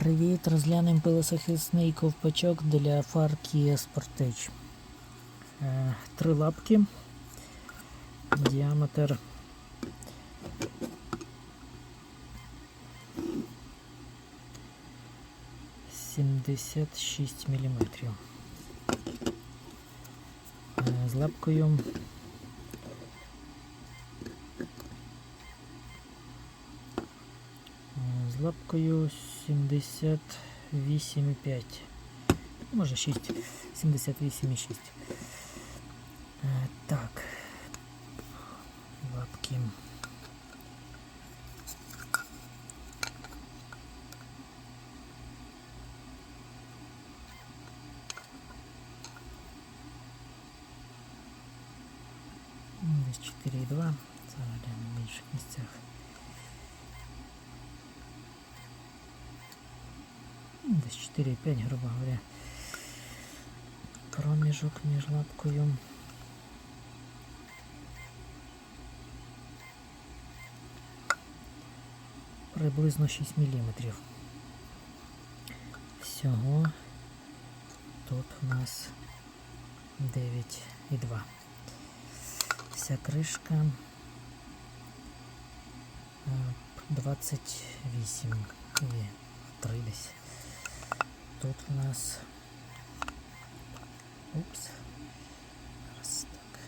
Привіт, розглянемо пилосохисний ковпачок для фар Kia Sportage. Е, Три лапки. Діаметр сімдесят шість міліметрів. Е, З лапкою З лапкою 78,5. Може 6. 78,6. Е, Так. Лапки. Десь 4,2. Зараз глянемо в інших місцях. Десь 4,5, грубо говоря. Проміжок між лапкою. Приблизно 6 мм. Всього тут у нас 9,2. Вся кришка е, 28 і 3 десь. Тут у нас Упс. Раз так.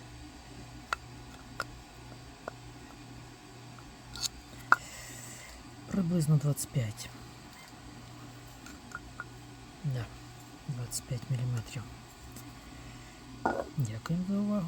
Приблизно 25. Да, 25 міліметрів. Дякую за увагу.